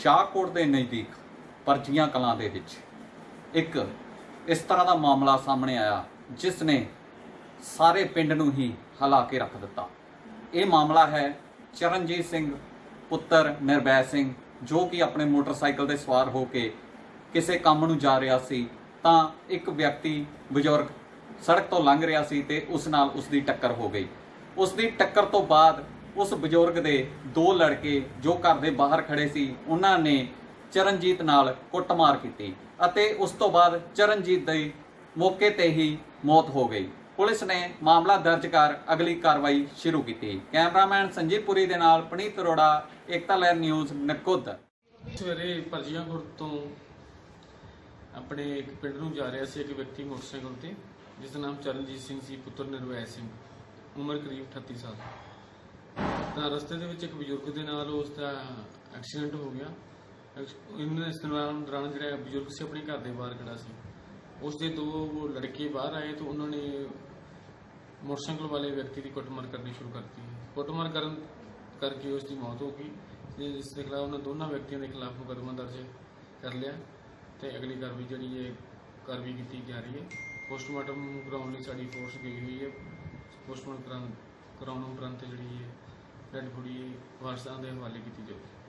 ਸ਼ਾਹਕੋਟ ਦੇ ਨਜ਼ਦੀਕ ਪਰਜੀਆਂ ਕਲਾਂ ਦੇ ਵਿੱਚ ਇੱਕ ਇਸ ਤਰ੍ਹਾਂ ਦਾ ਮਾਮਲਾ ਸਾਹਮਣੇ ਆਇਆ ਜਿਸ ਨੇ ਸਾਰੇ ਪਿੰਡ ਨੂੰ ਹੀ ਹਿਲਾ ਕੇ ਰੱਖ ਦਿੱਤਾ। ਇਹ ਮਾਮਲਾ ਹੈ ਚਰਨਜੀਤ ਸਿੰਘ, ਪੁੱਤਰ ਨਿਰਭੈ ਸਿੰਘ, ਜੋ ਕਿ ਆਪਣੇ ਮੋਟਰਸਾਈਕਲ ਤੇ ਸਵਾਰ ਹੋ ਕੇ ਕਿਸੇ ਕੰਮ ਨੂੰ ਜਾ ਰਿਹਾ ਸੀ, ਤਾਂ ਇੱਕ ਵਿਅਕਤੀ ਬਜ਼ੁਰਗ ਸੜਕ ਤੋਂ ਲੰਘ ਰਿਹਾ ਸੀ ਤੇ ਉਸ ਨਾਲ ਉਸ ਦੀ ਟੱਕਰ ਹੋ ਗਈ। ਉਸ ਦੀ ਟੱਕਰ ਤੋਂ ਬਾਅਦ ਉਸ ਬਜ਼ੁਰਗ ਦੇ ਦੋ ਲੜਕੇ ਜੋ ਘਰ ਦੇ ਬਾਹਰ ਖੜੇ ਸੀ, ਉਹਨਾਂ ਨੇ ਚਰਨਜੀਤ ਨਾਲ ਕੁੱਟਮਾਰ ਕੀਤੀ ਅਤੇ ਉਸ ਤੋਂ ਬਾਅਦ ਚਰਨਜੀਤ ਦੀ ਮੌਕੇ ਤੇ ਹੀ ਮੌਤ ਹੋ ਗਈ। ਪੁਲਿਸ ਨੇ ਮਾਮਲਾ ਦਰਜ ਕਰ ਅਗਲੀ ਕਾਰਵਾਈ ਸ਼ੁਰੂ ਕੀਤੀ। ਕੈਮਰਾਮੈਨ ਸੰਜੀਵ ਪੁਰੀ ਦੇ ਨਾਲ ਪਨੀਤ ਅਰੋੜਾ, ਏਕਤਾ ਲਹਿਰ ਨਿਊਜ਼, ਨਕੁੱਦ। ਸਵੇਰੇ ਪਰਜੀਆਂਪੁਰ ਤੋਂ ਆਪਣੇ ਇੱਕ ਪਿੰਡ ਨੂੰ ਜਾ ਰਿਹਾ ਸੀ, ਇੱਕ ਵਿਅਕਤੀ ਮੋਟਰਸਾਈਕਲ ਤੇ, ਜਿਸ ਦਾ ਨਾਮ ਚਰਨਜੀਤ ਸਿੰਘ ਸੀ, ਪੁੱਤਰ ਨਿਰਵੈ ਸਿੰਘ, ਉਮਰ ਕਰੀਬ 38 ਸਾਲ। ਤਾਂ ਰਸਤੇ ਦੇ ਵਿੱਚ ਇੱਕ ਬਜ਼ੁਰਗ ਦੇ ਨਾਲ ਉਸ ਦਾ ਐਕਸੀਡੈਂਟ ਹੋ ਗਿਆ। ਇਹਨਾਂ ਇਸ ਦੌਰਾਨ ਦੌਰਾਨ ਜਿਹੜਾ ਬਜ਼ੁਰਗ ਸੀ, ਆਪਣੇ ਘਰ ਦੇ ਬਾਹਰ ਖੜਾ ਸੀ। ਉਸ ਦੇ ਦੋ ਲੜਕੇ ਬਾਹਰ ਆਏ ਤਾਂ ਉਹਨਾਂ ਨੇ ਮੋਟਰਸਾਈਕਲ ਵਾਲੇ ਵਿਅਕਤੀ ਦੀ ਕੁੱਟਮਾਰ ਕਰਨੀ ਸ਼ੁਰੂ ਕਰਤੀ। ਕੁੱਟਮਾਰ ਕਰਨ ਕਰਕੇ ਉਸ ਦੀ ਮੌਤ ਹੋ ਗਈ। ਤੇ ਇਸ ਦੇ ਖਿਲਾਫ ਉਹਨਾਂ ਦੋਨਾਂ ਵਿਅਕਤੀਆਂ ਦੇ ਖਿਲਾਫ ਮੁਕੱਦਮਾ ਦਰਜ ਕਰ ਲਿਆ ਤੇ ਅਗਲੀ ਕਾਰਵਾਈ ਜਿਹੜੀ ਹੈ ਕਾਰਵਾਈ ਕੀਤੀ ਜਾ ਰਹੀ ਹੈ। ਪੋਸਟਮਾਰਟਮ ਕਰਾਉਣ ਲਈ ਸਾਡੀ ਫੋਰਸ ਗਈ ਹੋਈ ਹੈ। ਪੋਸਟਮਾਰਟਮ ਕਰਾਉਣ ਉਪਰੰਤ ਜਿਹੜੀ ਹੈ ਡੈਡ ਬੋਡੀ ਵਾਰਸਾਂ ਦੇ ਹਵਾਲੇ ਕੀਤੀ ਜਾਊਗੀ